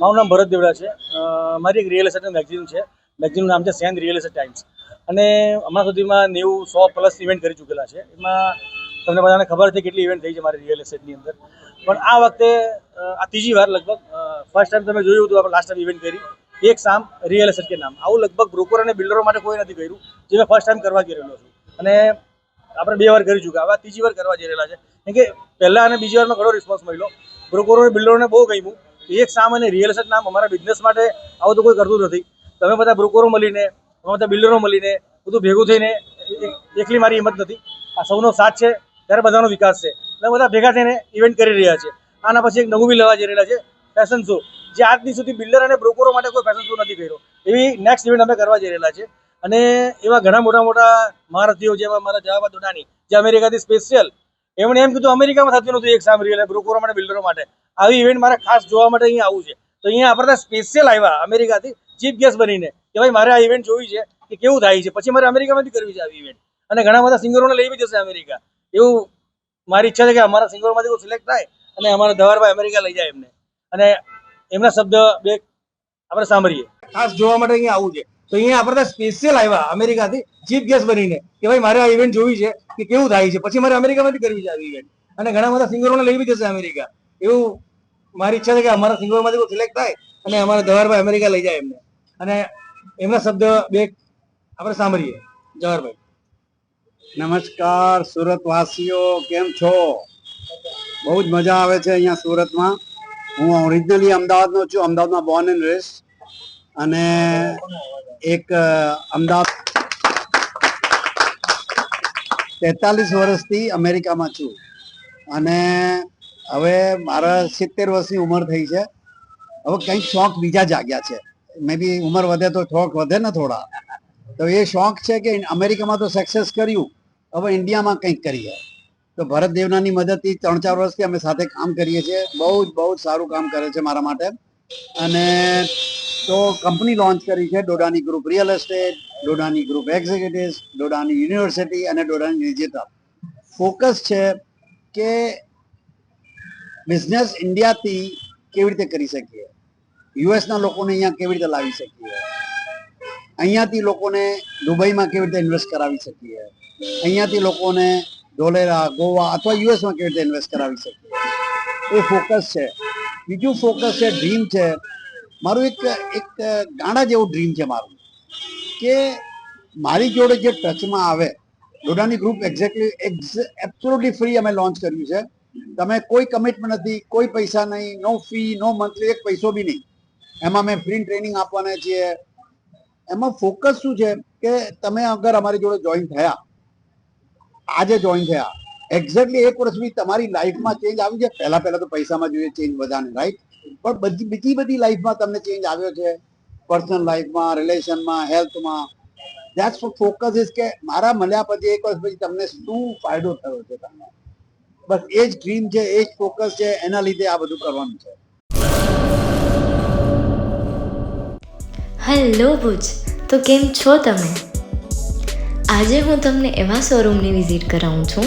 મારું નામ ભરત દેવડા છે. મારી એક રિયલ એસ્ટેટનું મેગઝીન છે. મેગઝીનનું નામ છે સેન રિયલ એસ્ટેટ ટાઈમ્સ અને હમણાં સુધીમાં નેવું સો પ્લસ ઇવેન્ટ કરી ચૂકેલા છે. એમાં તમને બધાને ખબર છે કેટલી ઇવેન્ટ થઈ છે મારી રિયલ એસ્ટેટની અંદર. પણ આ વખતે આ ત્રીજી વાર લગભગ ફર્સ્ટ ટાઈમ તમે જોયું હતું આપણે લાસ્ટ ટાઈમ ઇવેન્ટ કરી. એક સામ રિયલ એસ્ટેટ કે નામ. આવું લગભગ બ્રોકર અને બિલ્ડરો માટે કોઈ નથી કર્યું, જે મેં ફર્સ્ટ ટાઈમ કરવા જઈ રહ્યો છું. અને આપણે બે વાર કરી ચૂક્યા. હવે ત્રીજી વાર કરવા જઈ રહેલા છે. કેમ કે પહેલાં અને બીજી વારમાં ઘણો રિસ્પોન્સ મળ્યો. બ્રોકરો બિલ્ડરોને બહુ ગમ્યું. એક સામ અને રિયલ એસ્ટેટ નામ અમારા બિઝનેસ માટે આવું તો કોઈ કરતું નથી. તમે બધા બ્રોકરો મળીને તમે બધા બિલ્ડરો મળીને બધું ભેગું થઈને એકલી મારી હિંમત નથી. આ સૌનો સાથ છે, ત્યારે બધાનો વિકાસ છે. એટલે બધા ભેગા થઈને ઇવેન્ટ કરી રહ્યા છે આના પછી એક નવું બી લેવા જઈ રહેલા છે ફેશન શો જે આજની સુધી બિલ્ડર અને બ્રોકરો માટે કોઈ ફેશન શો નથી કર્યો. એવી નેક્સ્ટ ઇવેન્ટ અમે કરવા જઈ રહેલા છે. અને એવા ઘણા મોટા મોટા મહારથીઓ જેવા મારા જવાબા દોડાની, જે અમેરિકાથી સ્પેશિયલ એમણે એમ કીધું, અમેરિકામાં થતું નતું એક સામ રિયલ બ્રોકરો માટે બિલ્ડરો માટે. આવી ઇવેન્ટ મારે ખાસ જોવા માટે અહીંયા આવું છે. તો અહીંયા આપણે સ્પેશિયલ આવ્યા અમેરિકાથી ચીફ ગેસ બનીને કે ભાઈ, મારે આ ઇવેન્ટ જોવી છે કે કેવું થાય છે? પછી મારે અમેરિકામાંથી કરવી છે આવી ઇવેન્ટ અને ઘણા બધા સિંગરોને લઈ બી જશે અમેરિકા. એવું મારી ઈચ્છા છે કે અમારા સિંગરોમાંથી કોઈ સિલેક્ટ થાય અને અમારા ધવારભાઈ અમેરિકા લઈ જાય એમને. અને એમના શબ્દ બે આપણે સાંભળીએ. ખાસ જોવા માટે અહીંયા આવું છે. તો અહીંયા આપણે સ્પેશિયલ આવ્યા અમેરિકાથી ચીફ ગેસ્ટ બનીને કે ભાઈ મારે આ ઇવેન્ટ જોવી છે કે કેવું થાય છે? પછી મારે અમેરિકામાંથી કરવી છે આ ઇવેન્ટ અને ઘણા બધા સિંગરોને લઈ બી જશે અમેરિકા. એવું મારી ઈચ્છા છે કે અમારા સિંગરોમાંથી કોઈ સિલેક્ટ થાય અને અમારા જવાહરભાઈ અમેરિકા લઈ જાય એમને. અને એમના શબ્દ બે આપણે સાંભળીએ. જવાહરભાઈ. નમસ્કાર, સુરતવાસીઓ, કેમ છો? બહુ જ મજા આવે છે અહીંયા સુરતમાં. હું ઓરિજિનલી અમદાવાદનો છું. અમદાવાદમાં બોર્ન એન્ડ રેસ અને એક અમદાવાદ તેતાલીસ વર્ષથી અમેરિકામાં છું. અને હવે મારા સિત્તેર વર્ષની ઉંમર થઈ છે. હવે કંઈક શોખ બીજા જાગ્યા છે. મે બી ઉંમર વધે તો શોખ વધે ને થોડા. તો એ શોખ છે કે અમેરિકામાં તો સક્સેસ કર્યું. હવે ઇન્ડિયામાં કંઈક કરીએ. તો ભરત દેવનાની મદદથી ત્રણ ચાર વર્ષથી અમે સાથે કામ કરીએ છીએ. બહુ જ બહુ જ સારું કામ કરે છે મારા માટે. અને તો કંપની લોન્ચ કરી છે Dodani group real estate Dodani group executives Dodani university અને ડોડાની ડિજિટલ ફોકસ છે કે બિઝનેસ ઇન્ડિયાથી કેવી રીતે કરી શકીએ? યુએસના લોકોને અહીંયા કેવી રીતે લાવી શકીએ? અહીંયાથી લોકોને દુબઈમાં કેવી રીતે ઇન્વેસ્ટ કરાવી શકીએ? અહીંયાથી લોકોને ધોલેરા, ગોવા અથવા યુએસમાં કેવી રીતે ઇન્વેસ્ટ કરાવી શકીએ? એ ફોકસ છે. બીજું ફોકસ છે ડ્રીમ છે. મારું એક એક ગાણા જેવું ડ્રીમ છે મારું, કે મારી જોડે જે ટચમાં આવે Dodani group exactly absolutely free અમે લોન્ચ કર્યું છે. તમે કોઈ કમિટમેન્ટ નથી, કોઈ પૈસા નહીં નો ફી નો મંથલી એક પૈસો બી નહીં. એમાં અમે ફ્રી ટ્રેનિંગ આપવાના છીએ. એમાં ફોકસ શું છે? કે તમે અગર અમારી જોડે જોઈન થયા, આજે જોઈન થયા એક્ઝેક્ટલી એક વર્ષ બી તમારી લાઈફમાં ચેન્જ આવી જાય. પહેલા પહેલા તો પૈસામાં જોઈએ ચેન્જ બધાને રાઈટ પણ બધી બીજી બધી લાઈફમાં તમને ચેન્જ આવ્યો છે. પર્સનલ લાઈફમાં રિલેશનમાં હેલ્થમાં ધેટ્સ ફોકસ ઇઝ કે મારા મળ્યા પછી એક વર્ષ પછી તમને શું ફાયદો થયો છે તમને? બસ એ જ ડ્રીમ છે, એ જ ફોકસ છે, એના લીધે આ બધું કરવાનું છે. હેલો ભુજ, તો કેમ છો તમે? આજે હું તમને એવા શોરૂમની વિઝિટ કરાવું છું